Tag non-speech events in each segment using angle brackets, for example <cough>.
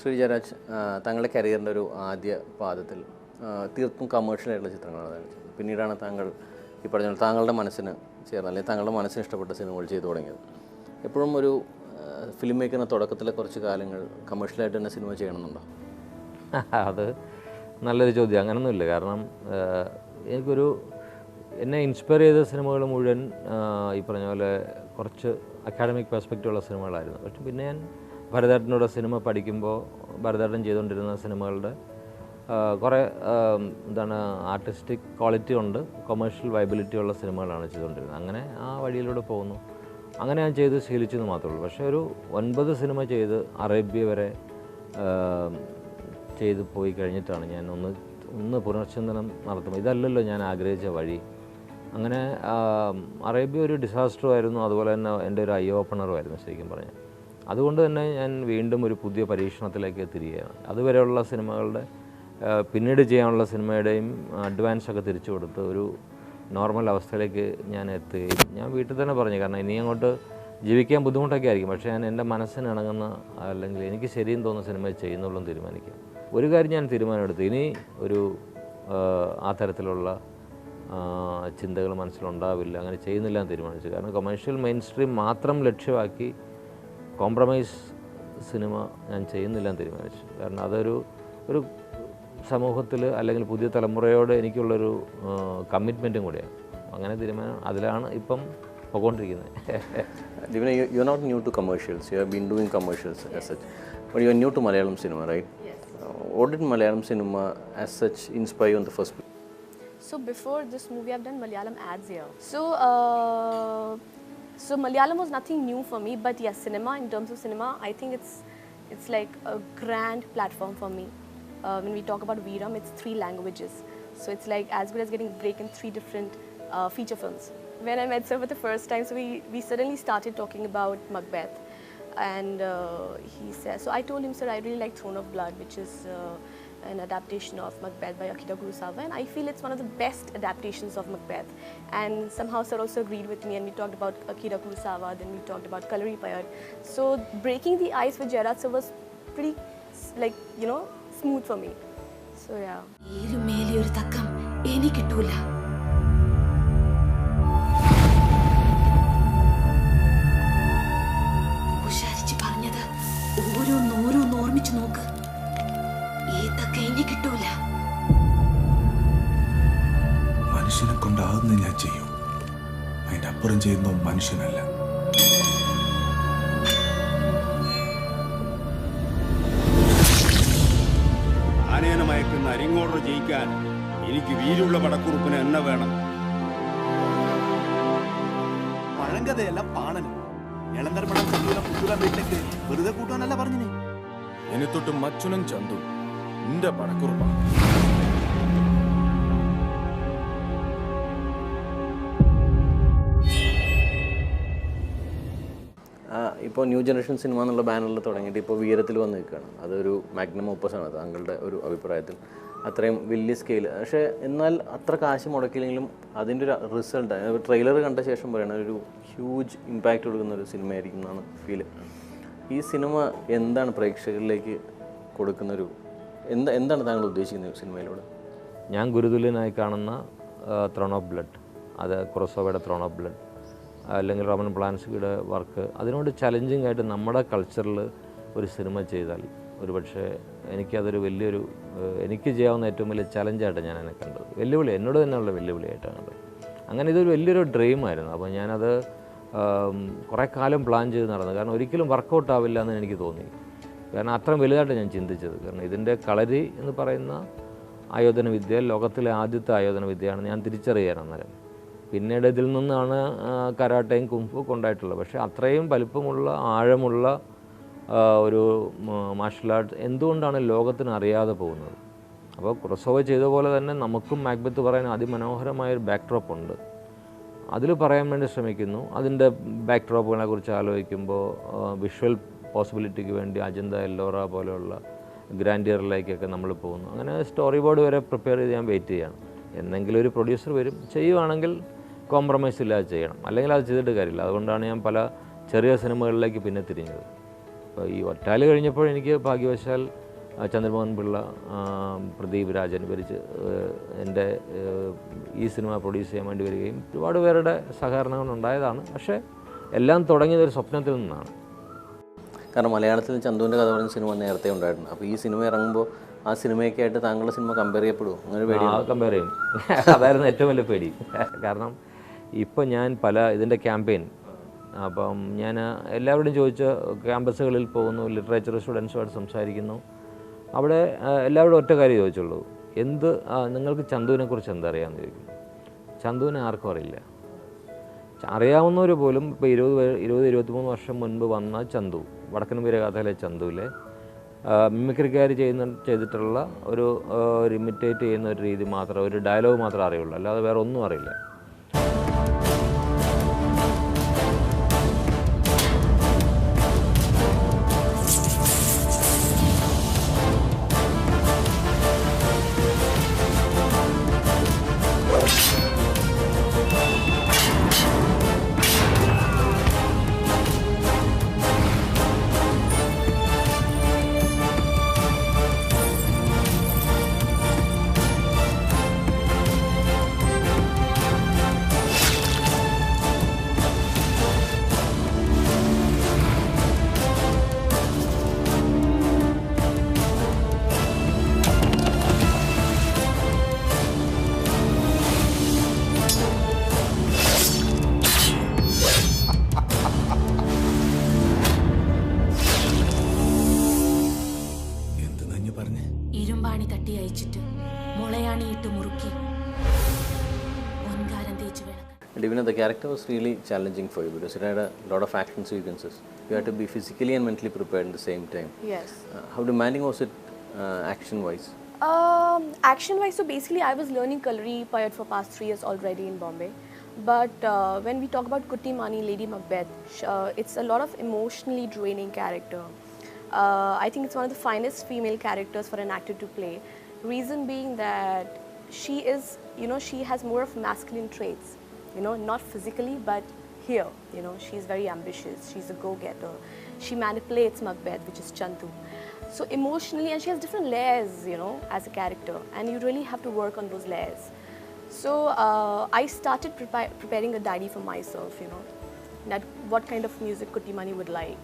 ശ്രീ ജയരാജ് താങ്കളുടെ കരിയറിന്റെ ഒരു ആദ്യ പാദത്തിൽ തീർത്തും കമേഴ്ഷ്യൽ ആയിട്ടുള്ള ചിത്രങ്ങളാണ് ചെയ്തത്. പിന്നീടാണ് താങ്കൾ ഈ പറഞ്ഞ താങ്കളുടെ മനസ്സിന് ചേർന്ന അല്ലെങ്കിൽ താങ്കളുടെ മനസ്സിന് ഇഷ്ടപ്പെട്ട സിനിമകൾ ചെയ്തു തുടങ്ങിയത്. എപ്പോഴും ഒരു ഫിലിം മേക്കറിന് തുടക്കത്തിലെ കുറച്ച് കാലങ്ങൾ കമേഴ്ഷ്യലായിട്ട് തന്നെ സിനിമ ചെയ്യണമെന്നുണ്ടോ? <laughs> അത് നല്ലൊരു ചോദ്യം. അങ്ങനൊന്നുമില്ല. കാരണം എനിക്കൊരു എന്നെ ഇൻസ്പയർ ചെയ്ത സിനിമകൾ മുഴുവൻ ഈ പറഞ്ഞ പോലെ കുറച്ച് അക്കാഡമിക് പെർസ്പെക്റ്റീവുള്ള സിനിമകളായിരുന്നു. പക്ഷെ പിന്നെ ഞാൻ ഭരതേട്ടനോട് സിനിമ പഠിക്കുമ്പോൾ ഭരതേട്ടൻ ചെയ്തുകൊണ്ടിരുന്ന സിനിമകളുടെ കുറേ എന്താണ് ആർട്ടിസ്റ്റിക് ക്വാളിറ്റി ഉണ്ട് കൊമേഴ്ഷ്യൽ വൈബിലിറ്റി ഉള്ള സിനിമകളാണ് ചെയ്തുകൊണ്ടിരുന്നത്. അങ്ങനെ ആ വഴിയിലൂടെ പോകുന്നു. അങ്ങനെ ഞാൻ ചെയ്ത് ശീലിച്ചെന്ന് മാത്രമേ ഉള്ളൂ. പക്ഷേ ഒരു ഒൻപത് സിനിമ ചെയ്ത് അറേബ്യ വരെ ചെയ്ത് പോയി കഴിഞ്ഞിട്ടാണ് ഞാൻ ഒന്ന് ഒന്ന് പുനർചിന്തനം നടത്തുമ്പോൾ ഇതല്ലല്ലോ ഞാൻ ആഗ്രഹിച്ച വഴി. അങ്ങനെ അറേബ്യ ഒരു ഡിസാസ്റ്ററും ആയിരുന്നു. അതുപോലെ തന്നെ എന്റെ ഒരു ഐ ഓപ്പണറും ആയിരുന്നു ശരിക്കും പറഞ്ഞാൽ. അതുകൊണ്ട് തന്നെ ഞാൻ വീണ്ടും ഒരു പുതിയ പരീക്ഷണത്തിലേക്ക് തിരികെയാണ് അതുവരെയുള്ള സിനിമകളുടെ പിന്നീട് ചെയ്യാനുള്ള സിനിമയുടെയും അഡ്വാൻസ് ഒക്കെ തിരിച്ചു കൊടുത്ത് ഒരു നോർമൽ അവസ്ഥയിലേക്ക് ഞാൻ എത്തുകയും ഞാൻ വീട്ടിൽ തന്നെ പറഞ്ഞു. കാരണം ഇനി അങ്ങോട്ട് ജീവിക്കാൻ ബുദ്ധിമുട്ടൊക്കെ ആയിരിക്കും. പക്ഷേ ഞാൻ എന്റെ മനസ്സിന് ഇണങ്ങുന്ന അല്ലെങ്കിൽ എനിക്ക് ശരിയെന്ന് തോന്നുന്ന സിനിമ ചെയ്യുന്നുള്ളൂ തീരുമാനിക്കും ഒരു കാര്യം ഞാൻ തീരുമാനമെടുത്തു. ഇനി ഒരു ആ തരത്തിലുള്ള ചിന്തകൾ മനസ്സിലുണ്ടാവില്ല. അങ്ങനെ ചെയ്യുന്നില്ല എന്ന് തീരുമാനിച്ചു. കാരണം കൊമേഴ്ഷ്യൽ മെയിൻ സ്ട്രീം മാത്രം ലക്ഷ്യമാക്കി കോംപ്രമൈസ് സിനിമ ഞാൻ ചെയ്യുന്നില്ല എന്ന് തീരുമാനിച്ചു കാരണം അതൊരു ഒരു സമൂഹത്തിൽ അല്ലെങ്കിൽ പുതിയ തലമുറയോട് എനിക്കുള്ളൊരു കമ്മിറ്റ്മെന്റും കൂടിയാണ് അങ്ങനെ തീരുമാനം അതിലാണ് ഇപ്പം പോയിക്കൊണ്ടിരിക്കുന്നത് Divina, you, you're not new to commercials. You have been doing commercials as such. But you're new to Malayalam cinema, right? Yes. Uh, what did Malayalam cinema as such inspire you in the first place? So before this movie, I've done Malayalam ads here. So, uh, so Malayalam was nothing new for me, but yes, cinema. In terms of cinema, I think it's it's like a grand platform for me. Uh, when we talk about Veeram, it's three languages, so it's like as good as getting a break in three different uh, feature films. When I met sir for the first time, so we we suddenly started talking about Macbeth, and uh, he said, so I told him, sir, I really like Throne of Blood, which is. An adaptation of Macbeth by Akira Kurosawa, and I feel it's one of the best adaptations of Macbeth. And somehow Sir also agreed with me, and we talked about Akira Kurosawa, then we talked about Kalari Payat. So breaking the ice with Gerard sir was pretty, like you know, smooth for me. So yeah. കൊണ്ടാകുന്ന ഞാൻ ചെയ്യും? അതിന്റെ അപ്പുറം ചെയ്യുന്ന മനുഷ്യനല്ല. ആനേന മയക്കുന്ന അരിങ്ങോടർ ജയിക്കാൻ എനിക്ക് വീരുള്ള പടക്കുറുപ്പിന് എന്നെ വേണം. പഴങ്കഥയല്ല പാണനും ഇളന്തർമണം സജീവ പുത്തൂല വീട്ടിലേക്ക് വെറുതെ കൂട്ടാനല്ല പറഞ്ഞിനി എന്നെ തൊട്ട് മച്ചുനും ചന്തു നിന്റെ പടക്കുറുപ്പ ഇപ്പോൾ ന്യൂ ജനറേഷൻ സിനിമ എന്നുള്ള ബാനറിൽ തുടങ്ങിയിട്ട് ഇപ്പോൾ വീരത്തിൽ വന്ന് നിൽക്കുകയാണ്. അതൊരു മാഗ്നം ഓപ്പസ് ആണ്. താങ്കളുടെ ഒരു അഭിപ്രായത്തിൽ അത്രയും വലിയ സ്കെയിൽ പക്ഷേ എന്നാൽ അത്ര കാശ് മുടക്കില്ലെങ്കിലും അതിന്റെ ഒരു റിസൾട്ട് ട്രെയിലർ കണ്ട ശേഷം പറയണ ഒരു ഹ്യൂജ് ഇമ്പാക്റ്റ് കൊടുക്കുന്ന ഒരു സിനിമയായിരിക്കും എന്നാണ് ഫീൽ ഈ സിനിമ എന്താണ് പ്രേക്ഷകരിലേക്ക് കൊടുക്കുന്നൊരു എന്താ എന്താണ് താങ്കൾ ഉദ്ദേശിക്കുന്നത് സിനിമയിലൂടെ ഞാൻ ഗുരുതുല്യനായി കാണുന്ന ത്രോൺ ഓഫ് ബ്ലഡ് അത് ക്രോസോവയുടെ ത്രോൺ ഓഫ് ബ്ലഡ് അല്ലെങ്കിൽ റോമൻ പ്ലാൻസ്കിയുടെ വർക്ക് അതിനോട് ചലഞ്ചിങ് ആയിട്ട് നമ്മുടെ കൾച്ചറിൽ ഒരു സിനിമ ചെയ്താൽ ഒരു പക്ഷേ എനിക്കതൊരു വലിയൊരു എനിക്ക് ചെയ്യാവുന്ന ഏറ്റവും വലിയ ചലഞ്ചായിട്ട് ഞാൻ എന്നെ കണ്ടത്. വെല്ലുവിളി എന്നോട് തന്നെയുള്ള വെല്ലുവിളിയായിട്ടാണ് കണ്ടത് അങ്ങനെ ഇതൊരു വലിയൊരു ഡ്രീമായിരുന്നു അപ്പോൾ ഞാനത് കുറേ കാലം പ്ലാൻ ചെയ്ത് നടന്നു കാരണം ഒരിക്കലും വർക്കൗട്ട് ആവില്ല എന്ന് എനിക്ക് തോന്നി. കാരണം അത്രയും വലുതായിട്ട് ഞാൻ ചിന്തിച്ചത്. കാരണം ഇതിന്റെ കളരി എന്ന് പറയുന്ന ആയോധന വിദ്യ ലോകത്തിലെ ആദ്യത്തെ ആയോധന വിദ്യയാണ് ഞാൻ തിരിച്ചറിയാൻ അന്നേരം. പിന്നീട് ഇതിൽ നിന്നാണ് കരാട്ടയും കുംഫു കൊണ്ടായിട്ടുള്ളത് പക്ഷേ അത്രയും വലിപ്പമുള്ള ആഴമുള്ള ഒരു മാർഷൽ ആർട്ട് എന്തുകൊണ്ടാണ് ലോകത്തിന് അറിയാതെ പോകുന്നത്? അപ്പോൾ ക്രൊസോവ ചെയ്ത പോലെ തന്നെ നമുക്കും മാക്ബത്ത് പറയാൻ അതിമനോഹരമായൊരു ബാക്ക്ഡ്രോപ്പ് ഉണ്ട്. അതിൽ പറയാൻ വേണ്ടി ശ്രമിക്കുന്നു. അതിന്റെ ബാക്ക്ഡ്രോപ്പുകളെ കുറിച്ച് ആലോചിക്കുമ്പോൾ വിഷ്വൽ പോസിബിലിറ്റിക്ക് വേണ്ടി അജന്ത എല്ലോറ പോലെയുള്ള ഗ്രാൻഡിയറിലേക്കൊക്കെ നമ്മൾ പോകുന്നു. അങ്ങനെ സ്റ്റോറി ബോർഡ് വരെ പ്രിപ്പയർ ചെയ്ത് ഞാൻ വെയിറ്റ് ചെയ്യാണ്. എന്തെങ്കിലും ഒരു പ്രൊഡ്യൂസർ വരും ചെയ്യുവാണെങ്കിൽ കോംപ്രമൈസ് ഇല്ലാതെ ചെയ്യണം. അല്ലെങ്കിൽ അത് ചെയ്തിട്ട് കാര്യമില്ല. അതുകൊണ്ടാണ് ഞാൻ പല ചെറിയ സിനിമകളിലേക്ക് പിന്നെ തിരിഞ്ഞത്. അപ്പോൾ ഈ ഒറ്റാൽ കഴിഞ്ഞപ്പോൾ എനിക്ക് ഭാഗ്യവശാൽ ചന്ദ്രമോഹൻ പിള്ള പ്രദീപ് രാജൻ വരിച്ച് എന്റെ ഈ സിനിമ പ്രൊഡ്യൂസ് ചെയ്യാൻ വേണ്ടി വരികയും ഒരുപാട് പേരുടെ സഹകരണങ്ങൾ ഉണ്ടായതാണ്. പക്ഷേ എല്ലാം തുടങ്ങിയത് ഒരു സ്വപ്നത്തിൽ നിന്നാണ്. കാരണം മലയാളത്തിൽ ചന്തുവിന്റെ കഥ പറഞ്ഞ സിനിമ നേരത്തെ ഉണ്ടായിരുന്നു അപ്പോൾ ഈ സിനിമ ഇറങ്ങുമ്പോൾ ആ സിനിമയൊക്കെ ആയിട്ട് താങ്കളുടെ സിനിമ കമ്പയർ ചെയ്യപ്പെടുമോ? അങ്ങനെ പേടി കമ്പയർ ചെയ്യും. അതായിരുന്നു ഏറ്റവും വലിയ പേടി. കാരണം ഇപ്പം ഞാൻ പല ഇതിന്റെ ക്യാമ്പയിൻ. അപ്പം ഞാൻ എല്ലാവരോടും ചോദിച്ച ക്യാമ്പസുകളിൽ പോകുന്നു ലിറ്ററേച്ചർ സ്റ്റുഡൻസുമായിട്ട് സംസാരിക്കുന്നു. അവിടെ എല്ലാവരും ഒറ്റ കാര്യം ചോദിച്ചുള്ളൂ. എന്ത് നിങ്ങൾക്ക് ചന്തുവിനെക്കുറിച്ച് എന്തറിയാമെന്ന് ചോദിക്കും. ചന്തുവിനെ ആർക്കും അറിയില്ല. അറിയാവുന്നവർ പോലും ഇപ്പോൾ ഇരുപത് ഇരുപത് ഇരുപത്തിമൂന്ന് വർഷം മുൻപ് വന്ന ചന്തു വടക്കൻ വീരഗാഥയിലെ ചന്തുവിലെ മിമിക്രിക്കാർ ചെയ്യുന്ന ചെയ്തിട്ടുള്ള ഒരു ഇമിറ്റേറ്റ് ചെയ്യുന്ന ഒരു രീതി മാത്രം ഒരു ഡയലോഗ് മാത്രമേ അറിയുള്ളൂ. അല്ലാതെ വേറെ ഒന്നും അറിയില്ല. ഇരുമ്പാണി തട്ടി അയച്ചിട്ട് മുളയാണി ഇട്ട് മുറുക്കി പൊൻകാരം തേച്ച് വിളക്ക് Divina, the character was really challenging for you because it had a lot of action sequences. You had to be physically and mentally prepared at the same time. Yes. Uh, how demanding was it uh, action-wise? Um, action wise, so basically, I was learning Kalari Payat for past three years already in Bombay. But uh, when we talk about Kutti Mani, Lady Macbeth, sh- uh, it's a lot of emotionally draining character. Uh, I think it's one of the finest female characters for an actor to play. Reason being that she is, you know, she has more of masculine traits. You know, not physically, but here. You know, she's very ambitious. She's a go-getter. She manipulates Macbeth, which is Chantu. So emotionally, and she has different layers, you know, as a character, and you really have to work on those layers. So uh, I started prepa- preparing a diary for myself, you know, that what kind of music Kutimani would like,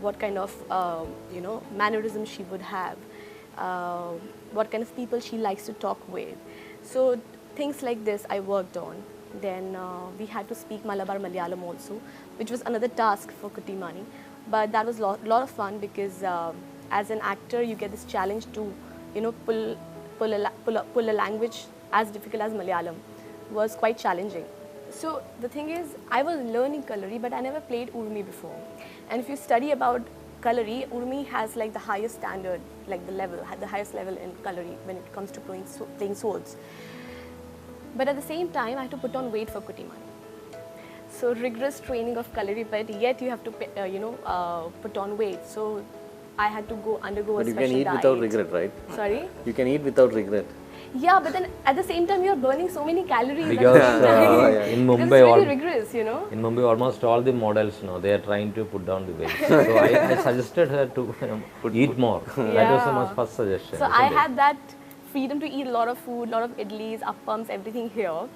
what kind of, uh, you know, mannerisms she would have, uh, what kind of people she likes to talk with. So things like this I worked on. Then uh, we had to speak Malabar Malayalam also, which was another task for Kutimani. But that was a lot, lot of fun because uh, as an actor, you get this challenge to, you know, pull, pull, a, pull, a, pull a language as difficult as Malayalam was quite challenging. So the thing is, I was learning Kalari, but I never played Urmi before. And if you study about Kalari, Urmi has like the highest standard, like the level, the highest level in Kalari when it comes to playing, playing swords. But at the same time, I had to put on weight for Kutimani. So rigorous training of Kalari, but yet you have to, uh, you know, uh, put on weight. So I had to go undergo But a you can eat diet. without regret, right? Sorry. You can eat without regret. Yeah, but then at the same time, you're burning so many calories. Because at the same uh, <laughs> time. in Mumbai, it's all, really rigorous, you know. in Mumbai, almost all the models, you know, they are trying to put down the weight. so <laughs> I, I suggested her to <laughs> you know, eat more. That was Yeah. my first suggestion. So I it? had that freedom to eat a lot of food, a lot of idlis, appams, everything here.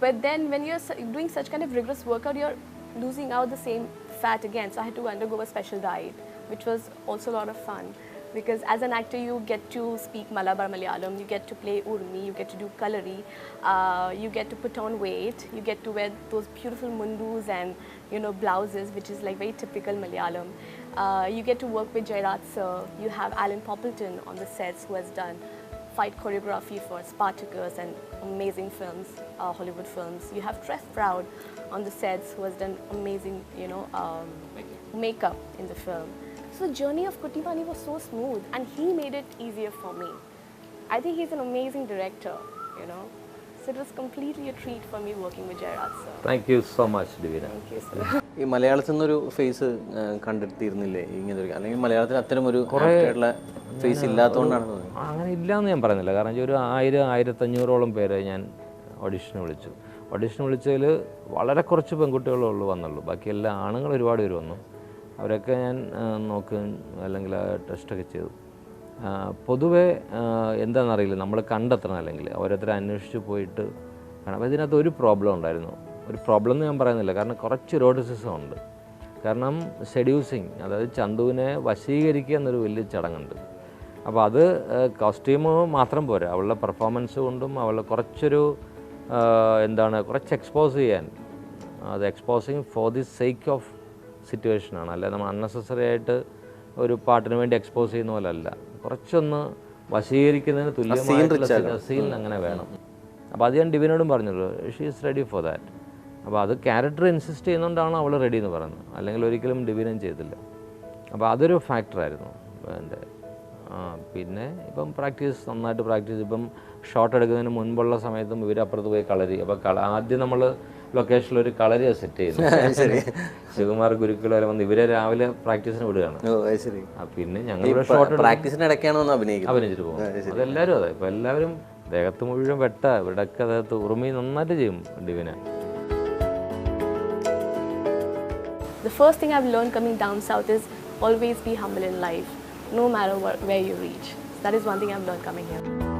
But then when you're doing such kind of rigorous workout, you're losing out the same fat again. So I had to undergo a special diet, which was also a lot of fun. Because as an actor, you get to speak Malabar Malayalam, you get to play Urmi, you get to do Kalari, uh, you get to put on weight, you get to wear those beautiful mundus and you know blouses, which is like very typical Malayalam. Uh, you get to work with Jairat sir. You have Alan Poppleton on the sets who has done fight choreography for Spartacus and amazing films, uh, Hollywood films. You have Treff Proud on the sets who has done amazing, you know, um, makeup in the film. So the journey of Kutipani was so smooth and he made it easier for me. I think he's an amazing director, you know. So it was completely a treat for me working with Jairat sir. Thank you so much, Divina. Thank you, sir. <laughs> ഈ മലയാളത്തിൽ നിന്നൊരു face കണ്ടെത്തിയിരുന്നില്ലേ ഇങ്ങനെ ഒരു അല്ലെങ്കിൽ മലയാളത്തിൽ അത്തരം ഒരു ആയിട്ടുള്ള ഫേസ് ഇല്ലാത്തതുകൊണ്ടാണ് അങ്ങനെ ഇല്ലയെന്ന് ഞാൻ പറയുന്നില്ല കാരണം ഒരു ആയിരം ആയിരത്തഞ്ഞൂറോളം പേരെ ഞാൻ ഓഡിഷന് വിളിച്ചു ഓഡിഷൻ വിളിച്ചതിൽ വളരെ കുറച്ച് പെൺകുട്ടികളേ ഉള്ളൂ വന്നുള്ളൂ ബാക്കി എല്ലാ ആണുങ്ങൾ ഒരുപാട് പേര് വന്നു അവരൊക്കെ ഞാൻ നോക്കുകയും അല്ലെങ്കിൽ ടെസ്റ്റൊക്കെ ചെയ്തു. പൊതുവേ എന്താണെന്നറിയില്ല. നമ്മൾ കണ്ടെത്തണം അല്ലെങ്കിൽ ഓരോരുത്തരെ അന്വേഷിച്ച് പോയിട്ട് കാണാം. അപ്പോൾ ഇതിനകത്ത് ഒരു പ്രോബ്ലം ഉണ്ടായിരുന്നു. ഒരു പ്രോബ്ലം എന്ന് ഞാൻ പറയുന്നില്ല. കാരണം കുറച്ച് റോഡിസിസം ഉണ്ട്. കാരണം ഷെഡ്യൂസിങ് അതായത് ചന്തുവിനെ വശീകരിക്കുക എന്നൊരു വലിയ ചടങ്ങുണ്ട്. അപ്പോൾ അത് കോസ്റ്റ്യൂം മാത്രം പോരാ. അവളുടെ പെർഫോമൻസ് കൊണ്ടും അവളെ കുറച്ചൊരു എന്താണ് കുറച്ച് എക്സ്പോസ് ചെയ്യാൻ. അത് exposing for the sake of സിറ്റുവേഷനാണ് അല്ലാതെ നമ്മൾ അൺനെസസറി ആയിട്ട് ഒരു പാട്ടിന് വേണ്ടി എക്സ്പോസ് ചെയ്യുന്ന പോലെ അല്ല കുറച്ചൊന്ന് വശീകരിക്കുന്നതിന് തുല്യമായിട്ടുള്ള സീൻ അങ്ങനെ വേണം. അപ്പോൾ അത് ഞാൻ ഡിവിനോടും പറഞ്ഞുള്ളൂ she is ready for that അപ്പോൾ അത് ക്യാരക്ടർ ഇൻസിസ്റ്റ് ചെയ്യുന്നതുകൊണ്ടാണ് അവൾ റെഡി എന്ന് പറയുന്നത്. അല്ലെങ്കിൽ ഒരിക്കലും ഡിവിനും ചെയ്തില്ല. അപ്പോൾ അതൊരു ഫാക്ടറായിരുന്നു എന്റെ പിന്നെ ഇപ്പം പ്രാക്ടീസ് നന്നായിട്ട് പ്രാക്ടീസ് ഇപ്പം ഷോട്ട് എടുക്കുന്നതിന് മുൻപുള്ള സമയത്തും ഇവർ അപ്പുറത്ത് പോയി കളരി. അപ്പോൾ ആദ്യം നമ്മൾ ലൊക്കേഷനിൽ ഒരു കളരി സെറ്റ് ചെയ്തു <laughs> ശിവകുമാർ ഗുരുക്കൾ വരെ വന്ന് ഇവരെ രാവിലെ പ്രാക്ടീസിന് വിടുകയാണ്. ഓ ശരി. ആ, പിന്നെ ഞങ്ങൾ പ്രാക്ടീസിന് ഇടയ്ക്കാണ് അഭിനയിച്ചിട്ട് പോകും. അതെല്ലാവരും അതെ. ഇപ്പൊ എല്ലാവരും ദേഹത്ത് മുഴുവൻ വെട്ട. ഇവിടെയൊക്കെ അദ്ദേഹത്ത് ഉറുമി നന്നായിട്ട് ചെയ്യും ഡിവിനെ. The first thing I've learned coming down south is always be humble in life, no matter what, where you reach. That is one thing I've learned coming here.